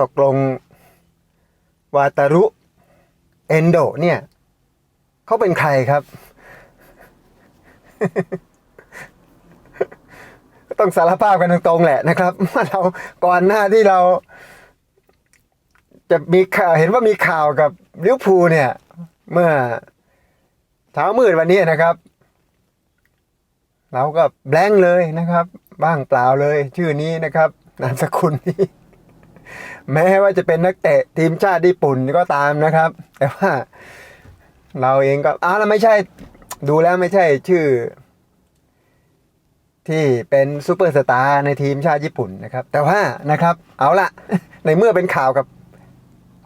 ตกลงวาตารุเอนโดเนี่ยเขาเป็นใครครับ ต้องสารภาพกันตรงๆแหละนะครับว่าเราก่อนหน้าที่เรา จะมีข่าวเห็นว่ามีข่าวกับลิวพูเนี่ย เมื่อเช้ามืดวันนี้นะครับ เราก็แบงค์เลยนะครับ บ้างเปล่าเลย ชื่อนี้นะครับ นามสกุลนี้ แม้ว่าจะเป็นนักเตะทีมชาติญี่ปุ่นก็ตามนะครับ แต่ว่า เราเองก็อ้าวแล้วไม่ใช่ดูแล้วไม่ใช่ชื่อ ที่เป็นซูเปอร์สตาร์ในทีมชาติญี่ปุ่นนะครับ แต่ว่านะครับ เอาละในเมื่อเป็นข่าวกับ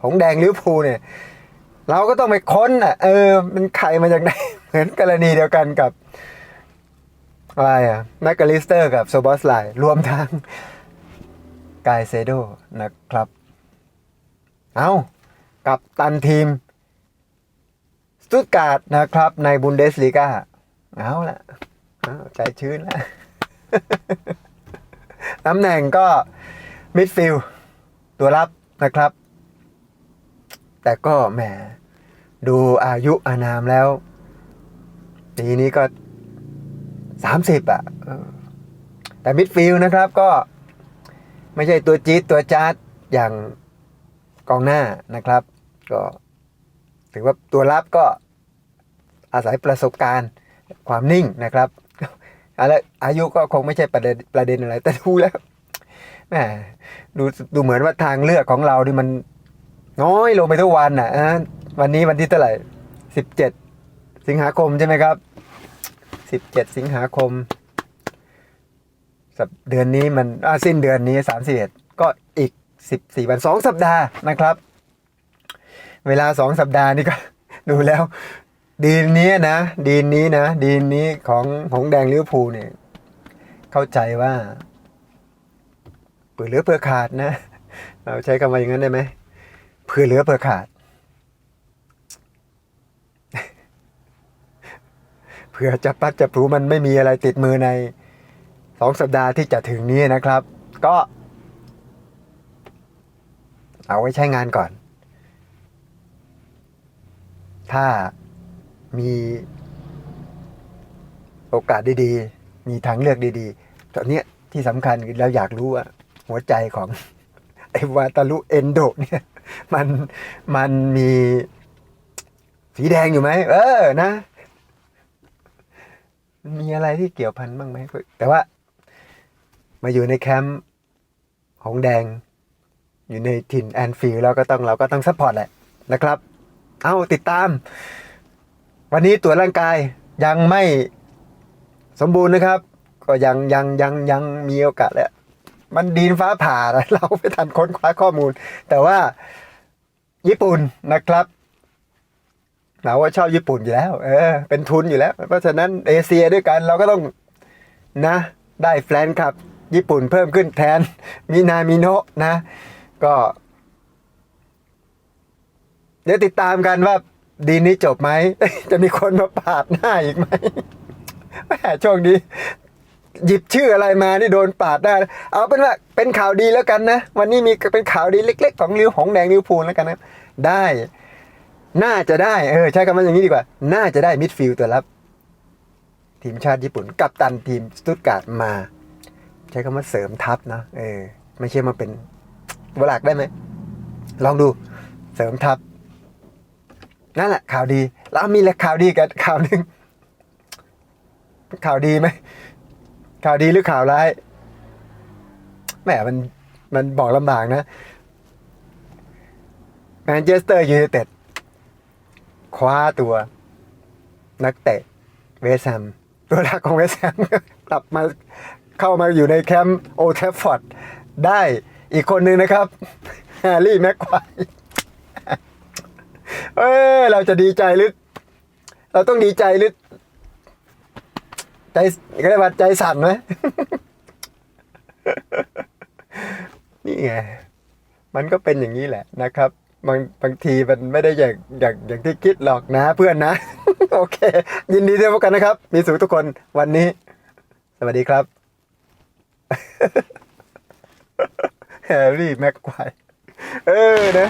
หงแดงลิวอร์พูลเนี่ย เราก็ต้องไปค้นอะ เออมันใครมาจากไหนเหมือนกรณีเดียวกันกับอะไรอะแมคกาลิสเตอร์กับโซบอสไลรวมทั้ง กายเซโดนะครับ เอากับตันทีมสตุตการ์ดนะครับในบุนเดสลีกาเอาละเอาใจชื้นแล้วตำแหน่งก็มิดฟิลด์ตัวรับนะครับ แต่ก็แหมดูอายุอานามแล้ว ปีนี้ก็สามสิบอะแต่มิดฟิลด์นะครับก็ ไม่ใช่ตัวจี๊ดตัวจาร์ดอย่างกองหน้านะครับ ก็ถือว่าตัวรับก็อาศัยประสบการณ์ความนิ่งนะครับอะไรอายุก็คงไม่ใช่ประเด็นประเด็นอะไร แต่ดูแล้วแหมดูดูเหมือนว่าทางเลือกของเรานี่มันน้อยลงไปทุกวันอะอะวันนี้วันที่เท่าไหร่สิบเจ็ดสิงหาคมใช่ไหมครับสิบเจ็ดสิงหาคม เดือนนี้มันสิ้นเดือนนี้สามสิบเอ็ดก็อีกสิบสี่วันสองสัปดาห์นะครับ เวลาสองสัปดาห์นี่ก็ ดูแล้ว ดีนนี้นะ ดีนนี้นะ ดีนนี้ของหงแดงลิเวอร์พูลเนี่ย เข้าใจว่าเปื่อเหลือเพื่อขาดนะ เราใช้คำว่าอย่างนั้นได้ไหมเพื่อเหลือเพื่อขาดเพื่อจะปัดจะปรูมันไม่มีอะไรติดมือใน สองสัปดาห์ที่จะถึงนี้นะครับ ก็ เอาไว้ใช้งานก่อน ถ้ามีโอกาสดีๆ มีทางเลือกดีๆ ตอนนี้ที่สำคัญเราอยากรู้ว่าหัวใจของไอวาตาลุเอนโดเนี่ยมันมันมีสีแดงอยู่ไหมเออนะ มีอะไรที่เกี่ยวพันบ้างไหมแต่ว่า มาอยู่ในแคมป์ของแดง อยู่ในถิ่นแอนฟิลด์เราก็ต้องเราก็ต้องซัพพอร์ตแหละนะครับ เอาติดตาม วันนี้ตรวร่างกายยังไม่สมบูรณ์นะครับ ก็ยังยังยังยังมีโอกาสแหละมันดินฟ้าผ่านะเราไม่ทันค้นคว้าข้อมูล แต่ว่าญี่ปุ่นนะครับเราว่าชอบญี่ปุ่นอยู่แล้ว เออ เป็นทุนอยู่แล้ว เพราะฉะนั้นเอเชียด้วยกันเราก็ต้องนะ ได้แฟนคลับ ญี่ปุ่นเพิ่มขึ้นแทนมินามิโนะนะ ก็ เดี๋ยวติดตามกันว่าดีนี้จบไหม จะมีคนมาปาดหน้าอีกไหมแหมช่วงนี้หยิบชื่ออะไรมานี่โดนปาดได้ เอาเป็นว่าเป็นข่าวดีแล้วกันนะ วันนี้มีเป็นข่าวดีเล็ก ๆ ของลิวของแดงลิวพูลแล้วกันนะ ได้ น่าจะได้ เออ ใช้คำว่าอย่างนี้ดีกว่า น่าจะได้มิดฟิลด์ตัวรับ ทีมชาติญี่ปุ่น กับตันทีมสตุตการ์ดมา ใช้คำว่าเสริมทัพนะเออไม่ใช่มาเป็นวลักได้ไหมลองดูเสริมทัพนั่นแหละข่าวดี แล้วมีและข่าวดีกับข่าวหนึ่งข่าวดีไหมข่าวดีหรือข่าวร้ายแหมมันมันบอกลำบากนะแมนเชสเตอร์ยูไนเต็ดคว้าตัวนักเตะเวสแฮมตัวหลักของเวสแฮมกลับมา เข้ามาอยู่ในแคมป์โอเทฟฟอร์ดได้อีกคนหนึ่งนะครับแฮร์รี่แม็กควายเอ้เราจะดีใจหรือเราต้องดีใจหรือใจก็เรียกว่าใจสั่นไหมนี่ไง มันก็เป็นอย่างนี้แหละนะครับ บางบางทีมันไม่ได้อย่างอย่างอย่างที่คิดหรอกนะเพื่อนนะ โอเค ยินดีที่พบกันนะครับ มีสุขทุกคนวันนี้ สวัสดีครับ แฮร์รี่แม็กควายเออนะ